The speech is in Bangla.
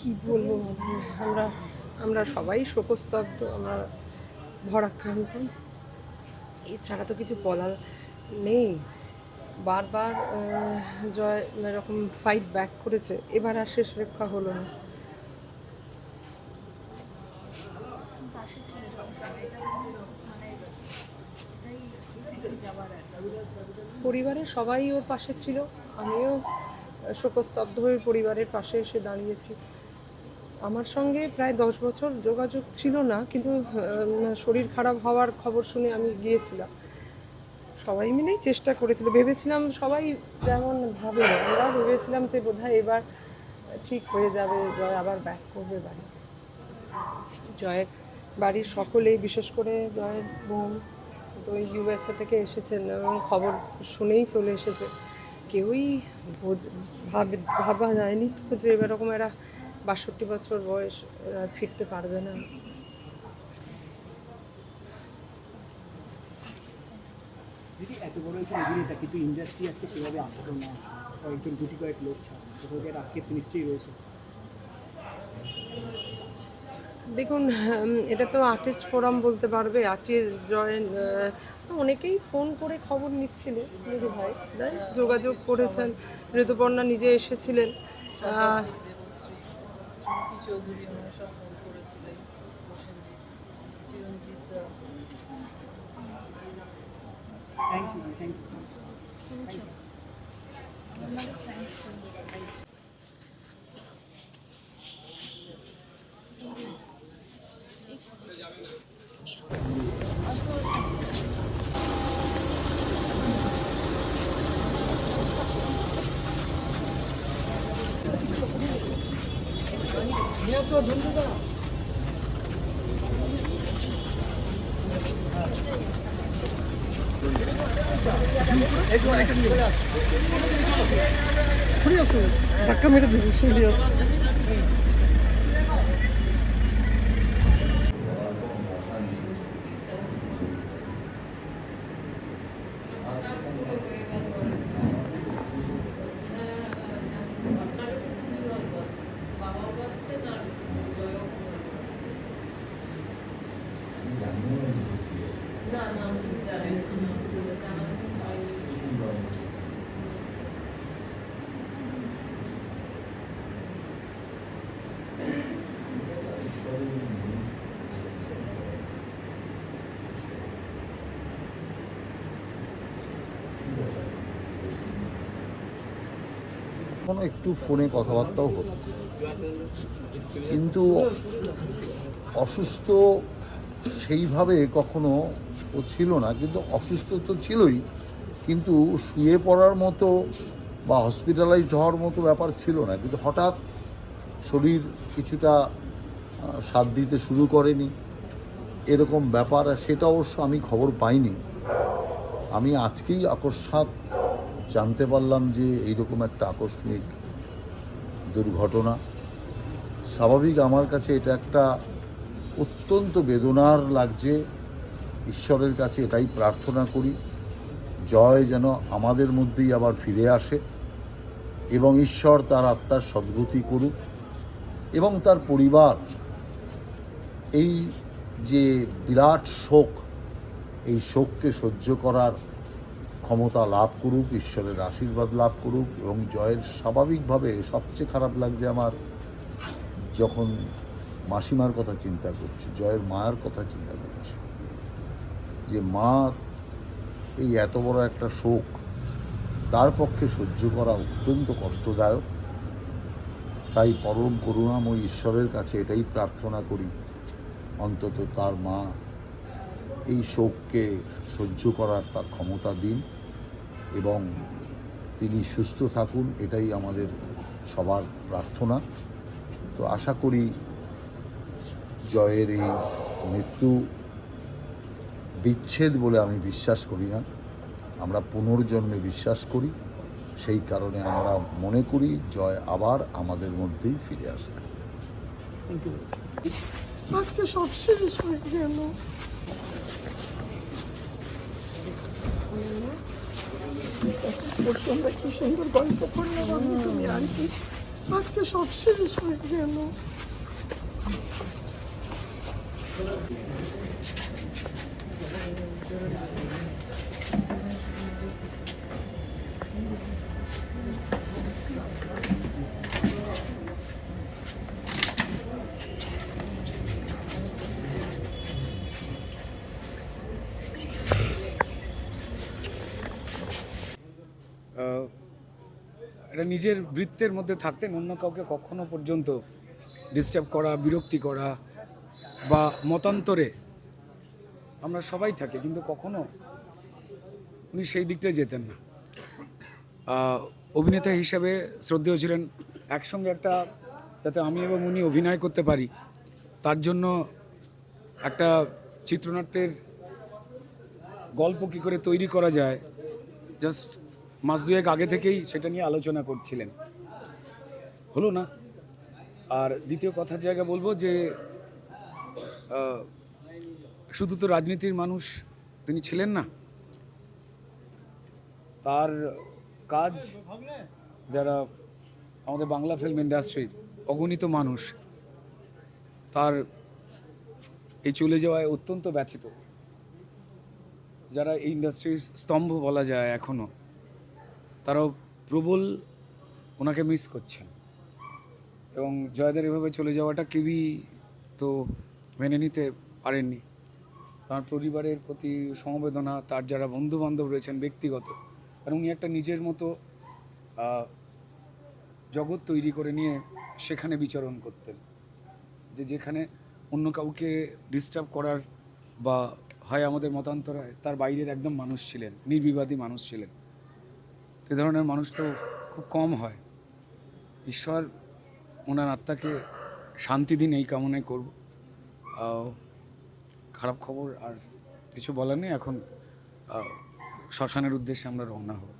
কি বলব? আমরা আমরা সবাই শোকস্তব্ধ, আমরা ভরাক্রান্ত। এছাড়া তো কিছু বলার নেই। বারবার জয় এরকম ফাইট ব্যাক করেছে। এবার আর শেষ রক্ষা হলো না। পরিবারের সবাই ওর পাশে ছিল। আমিও শোকস্তব্ধ হয়ে পরিবারের পাশে এসে দাঁড়িয়েছি। আমার সঙ্গে প্রায় দশ বছর যোগাযোগ ছিল না, কিন্তু শরীর খারাপ হওয়ার খবর শুনে আমি গিয়েছিলাম। সবাই মিলেই চেষ্টা করেছিল। ভেবেছিলাম সবাই যেমন ভাবে, আমরা ভেবেছিলাম যে বোধহয় এবার ঠিক হয়ে যাবে, জয় আবার ব্যাক করবে বাড়ি। জয়ের বাড়ির সকলেই, বিশেষ করে জয়ের বোন, তো ইউএসএ থেকে এসেছেন এবং খবর শুনেই চলে এসেছে। কেউই ভাবে, ভাবা যায়নি তো যে এরকম এরা বাষট্টি বছর বয়স এরা ফিরতে পারবে না। দিদি এত বড় একজন অভিনেতা কিন্তু ইন্ডাস্ট্রি আজকে সেভাবে না। কয়েকজন গুটি কয়েক লোক ছাড়া। কোথাও একটা আক্ষেপ নিশ্চয়ই রয়েছে। দেখুন এটা তো আর্টিস্ট ফোরাম বলতে পারবে আর্টিস্ট জয়েন অনেকেই ফোন করে খবর নিচ্ছিলেন দিদি ভাই যোগাযোগ করেছেন। ঋতুপর্ণা নিজে এসেছিলেন। চুমকি চৌধুরী সব ফোন করেছিলেন প্রসেনজিৎ চিরঞ্জিত দা। থ্যাংক ইউ থ্যাংক ইউ আমাদের thanks ধাক্কা মেরে দেবে চলে কখনো একটু ফোনে কথাবার্তাও হতো কিন্তু অসুস্থ সেইভাবে কখনো ও ছিল না, কিন্তু অসুস্থ তো ছিলই, কিন্তু শুয়ে পড়ার মতো বা হসপিটালাইজড হওয়ার মতো ব্যাপার ছিল না, কিন্তু হঠাৎ শরীর কিছুটা সাথ দিতে শুরু করেনি। এরকম ব্যাপার, আর সেটা অবশ্য আমি খবর পাইনি। আমি আজকেই আকস্মাৎ জানতে পারলাম যে এইরকম একটা আকস্মিক দুর্ঘটনা। স্বাভাবিক আমার কাছে এটা একটা অত্যন্ত বেদনার লাগছে। ঈশ্বরের কাছে এটাই প্রার্থনা করি, জয় যেন আমাদের মধ্যেই আবার ফিরে আসে এবং ঈশ্বর তার আত্মার সদ্গতি করুক এবং তার পরিবার। এই যে বিরাট শোক, এই শোককে সহ্য করার ক্ষমতা লাভ করুক, ঈশ্বরের আশীর্বাদ লাভ করুক এবং জয়ের স্বাভাবিকভাবে সবচেয়ে খারাপ লাগছে আমার যখন মাসিমার কথা চিন্তা করছি, জয়ের মায়ের কথা চিন্তা করছি। যে মা এই এত বড় একটা শোক তার পক্ষে সহ্য করা অত্যন্ত কষ্টদায়ক। তাই পরম করুণাময় ঈশ্বরের কাছে এটাই প্রার্থনা করি। অন্তত তার মা এই শোককে সহ্য করার তার ক্ষমতা দিন এবং তিনি সুস্থ থাকুন, এটাই আমাদের সবার প্রার্থনা। তো আশা করি জয়ের এই মৃত্যু বিচ্ছেদ বলে আমি বিশ্বাস করি না। আমরা পুনর্জন্মে বিশ্বাস করি। সেই কারণে আমরা মনে করি জয় আবার আমাদের মধ্যেই ফিরে আসবে। থ্যাংক ইউ আজকে সব শেষ হয়ে গেল। ওর কি সুন্দর গল্প করলাম আমি তুমি কি আজকে সব শেষ হয়ে গেল। আহ, এটা নিজের বৃত্তের মধ্যে থাকতেন, অন্য কাউকে কখনো পর্যন্ত ডিস্টার্ব করা, বিরক্তি করা বা মতান্তরে আমরা সবাই থাকি, কিন্তু কখনো উনি সেই দিকটায় যেতেন না। অভিনেতা হিসাবে শ্রদ্ধেয় ছিলেন, একসঙ্গে একটা যাতে আমি এবং উনি অভিনয় করতে পারি, তার জন্য একটা চিত্রনাট্যের গল্প কী করে তৈরি করা যায় জাস্ট মাস দুয়েক আগে থেকেই সেটা নিয়ে আলোচনা করছিলেন। হলো না? আর দ্বিতীয় কথার জায়গা বলব যে শুধু তো রাজনীতির মানুষ তিনি ছিলেন না। তার কাজ যারা আমাদের বাংলা ফিল্ম ইন্ডাস্ট্রির অগণিত মানুষ, তার এই চলে যাওয়ায় অত্যন্ত ব্যথিত। যারা এই ইন্ডাস্ট্রির স্তম্ভ বলা যায় এখনও তারাও প্রবল ওনাকে মিস করছেন। এবং জয়দের এভাবে চলে যাওয়াটা কেউই তো মেনে নিতে পারেননি। তার পরিবারের প্রতি সমবেদনা, তার যারা বন্ধু বান্ধব রয়েছেন ব্যক্তিগত, কারণ উনি একটা নিজের মতো জগৎ তৈরি করে নিয়ে সেখানে বিচরণ করতেন। যে যেখানে অন্য কাউকে ডিস্টার্ব করার বা হয় আমাদের মতান্তর হয় তার বাইরের একদম মানুষ ছিলেন, নির্বিবাদী মানুষ ছিলেন। এ ধরনের মানুষ তো খুব কম হয়। ঈশ্বর, ওনার আত্মাকে শান্তি দিন এই কামনাই করব। খারাপ খবর আর কিছু বলার নেই। এখন শ্মশানের উদ্দেশ্যে আমরা রওনা হব।